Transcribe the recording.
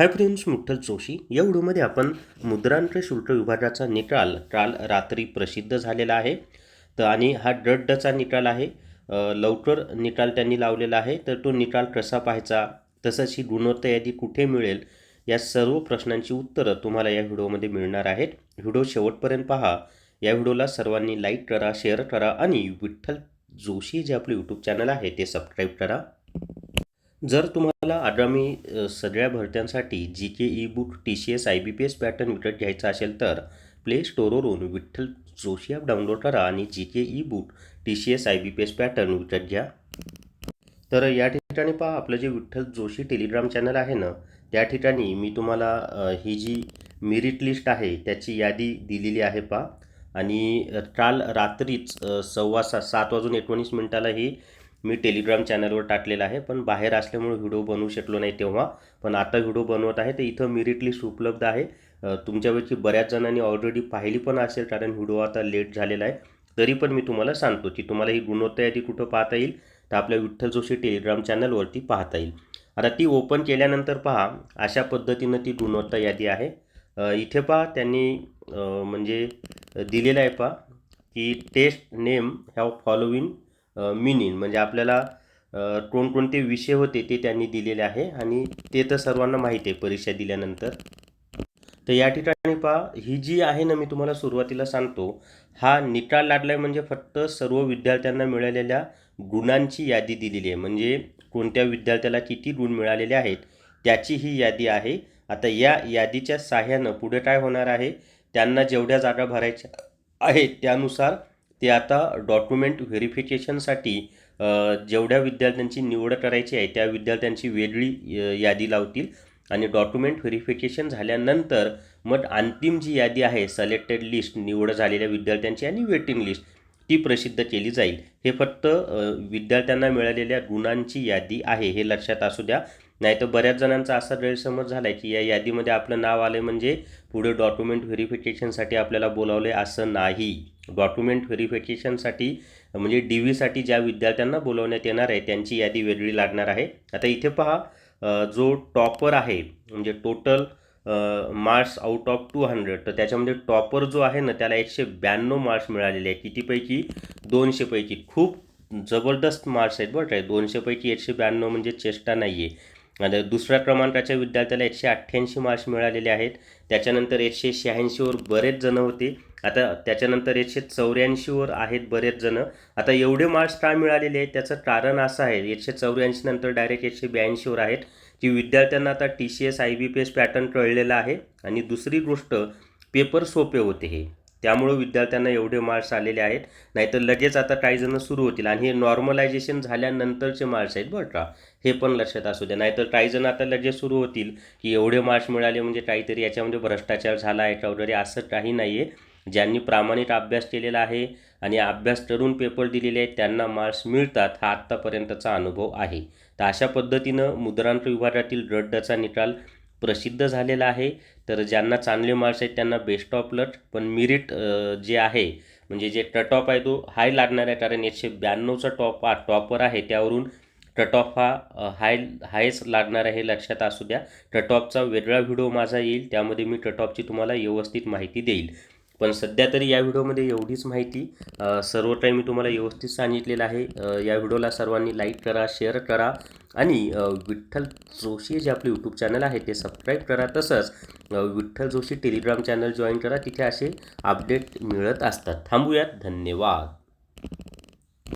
Hi friends मुठ्ठल Joshi या व्हिडिओमध्ये आपण मुद्रांक शुल्क विभागाचा निकाल काल रात्री प्रसिद्ध झालेला आहे. तर आणि हा डडचा निकाल आहे. लवकर निकाल त्यांनी लावलेला आहे. तर तो निकाल कसा पाहायचा तसंच ही गुणवत्ता यादी कुठे मिळेल या सर्व प्रश्नांची उत्तरं तुम्हाला या व्हिडिओमध्ये मिळणार आहेत. व्हिडिओ शेवटपर्यंत पहा. या व्हिडिओला सर्वांनी लाईक करा शेअर करा आणि विठ्ठल जोशी जे आपलं यूट्यूब चॅनल आहे ते सबस्क्राईब करा. जर तुम्हाला आगामी सगळ्या भरत्यांसाठी G K E book T C S I B P S pattern विकत घ्यायचा असेल तर प्ले स्टोरवरून विठ्ठल जोशी ॲप डाउनलोड करा आणि G K E book T C S I B P S pattern विकत घ्या. तर या ठिकाणी पहा आपलं जे विठ्ठल जोशी टेलिग्राम चॅनल आहे ना त्या ठिकाणी मी तुम्हाला ही जी मेरिट लिस्ट आहे त्याची यादी दिलेली आहे पहा. आणि काल रात्रीच सव्वा सा सात वाजून एकोणीस मिनिटाला ही मी टेलिग्राम चॅनलवर टाकलेला आहे. पण बाहेर असल्यामुळे व्हिडिओ बनवू शकलो नाही तेव्हा. पण आता व्हिडिओ बनवत आहे. तर इथं मेरिट लिस्ट उपलब्ध आहे. तुमच्यापैकी बऱ्याच जणांनी ऑलरेडी पाहिली पण असेल कारण व्हिडिओ आता लेट झालेला आहे. तरी पण मी तुम्हाला सांगतो की तुम्हाला ही गुणवत्ता यादी कुठं पाहता येईल? तर आपल्या विठ्ठल जोशी टेलिग्राम चॅनलवरती पाहता येईल. आता ती ओपन केल्यानंतर पहा अशा पद्धतीनं ती गुणवत्ता यादी आहे. इथे पहा त्यांनी म्हणजे दिलेलं आहे पहा की test name have following meaning म्हणजे आपल्याला कोणकोणते विषय होते ते त्यांनी दिलेले आहे आणि ते तर सर्वांना माहीत आहे परीक्षा दिल्यानंतर. तर या ठिकाणी पहा ही जी आहे ना मी तुम्हाला सुरुवातीला सांगतो हा निकाल लागलाय म्हणजे फक्त सर्व विद्यार्थ्यांना मिळालेल्या गुणांची यादी दिलेली आहे. म्हणजे कोणत्या विद्यार्थ्याला किती गुण मिळालेले आहेत त्याची ही यादी आहे. आता या यादीच्या साह्यानं पुढे काय होणार आहे त्यांना जेवढ्या जागा भरायच्या आहेत त्यानुसार ते आता डॉक्युमेंट व्हेरिफिकेशनसाठी जेवढ्या विद्यार्थ्यांची निवड करायची आहे त्या विद्यार्थ्यांची वेगळी यादी लावतील. आणि डॉक्युमेंट व्हेरिफिकेशन झाल्यानंतर मग अंतिम जी यादी आहे सलेक्टेड लिस्ट निवड झालेल्या विद्यार्थ्यांची आणि वेटिंग लिस्ट ती प्रसिद्ध केली जाईल. हे फक्त विद्यार्थ्यांना मिळालेल्या गुणांची यादी आहे हे लक्षात असू द्या. नाहीतर बऱ्याच जणांचा असा गैरसमज झाला आहे की या यादीमध्ये आपलं नाव आलं म्हणजे पुढे डॉक्युमेंट व्हेरिफिकेशनसाठी आपल्याला बोलावले असं नाही. डॉक्युमेंट व्हेरिफिकेशनसाठी म्हणजे डी व्हीसाठी ज्या विद्यार्थ्यांना बोलवण्यात येणार आहे त्यांची यादी वेगळी लागणार आहे. आता इथे पहा जो टॉपर आहे म्हणजे total marks out of two hundred तर त्याच्यामध्ये टॉपर जो आहे ना त्याला एकशे ब्याण्णव मार्क्स मिळालेले आहे कितीपैकी? दोनशेपैकी खूप जबरदस्त मार्क्स आहेत बरं आहे दोनशेपैकी एकशे ब्याण्णव म्हणजे चेष्टा नाही आहे दुसऱ्या क्रमांकाच्या विद्यार्थ्याला एकशे अठ्ठ्याऐंशी मार्क्स मिळालेले आहेत. त्याच्यानंतर एकशे शहाऐंशीवर बरेच जणं होते. आता त्याच्यानंतर एकशे चौऱ्याऐंशीवर आहेत बरेच जणं. आता एवढे मार्क्स का मिळालेले आहेत? त्याचं कारण असं आहे. एकशे चौऱ्याऐंशी नंतर डायरेक्ट एकशे ब्याऐंशीवर आहेत. की विद्यार्थ्यांना आता T C S I B P S pattern कळलेला आहे. आणि दुसरी गोष्ट पेपर सोपे होते हे. त्यामुळं विद्यार्थ्यांना एवढे मार्क्स आलेले आहेत. नाहीतर लगेच आता काही जण सुरू होतील. आणि हे नॉर्मलायझेशन झाल्यानंतरचे मार्क्स आहेत बरं का. हे पण लक्षात असू द्या. नाहीतर काही जण आता लगेच सुरू होतील की एवढे मार्क्स मिळाले म्हणजे काहीतरी याच्यामध्ये भ्रष्टाचार झाला आहे का वगैरे असं काही नाही आहे ज्यांनी प्रामाणिक अभ्यास केलेला आहे आणि अभ्यास करून पेपर दिलेले आहेत त्यांना मार्क्स मिळतात हा आत्तापर्यंतचा अनुभव आहे. तर अशा पद्धतीनं मुद्रांक विभागातील रद्दचा निकाल प्रसिद्ध झालेला आहे. तर ज्यांना चांगले मार्क्स आहेत त्यांना बेस्ट ऑफ लक पण मिरिट जे आहे म्हणजे जे कट ऑफ आहे तो हाय लागणार आहे कारण एकशे ब्याण्णवचा टॉप हा टॉपर आहे. त्यावरून कट ऑफ हा हाय हायच लागणार आहे हे लक्षात असू द्या. कट ऑफचा वेगळा व्हिडिओ माझा येईल. त्यामध्ये मी कट ऑफची तुम्हाला व्यवस्थित माहिती देईल. पण सध्या तरी या व्हिडिओमध्ये एवढीच माहिती सर्व टाईम मी तुम्हाला व्यवस्थित सांगितलेलं आहे. या व्हिडिओला सर्वांनी लाईक करा शेअर करा आणि विठ्ठल जोशी जे आपले यूट्यूब चॅनल आहे ते सबस्क्राईब करा. तसंच Vitthal Joshi Telegram channel join करा. तिथे असे अपडेट मिळत असतात. थांबूयात. धन्यवाद.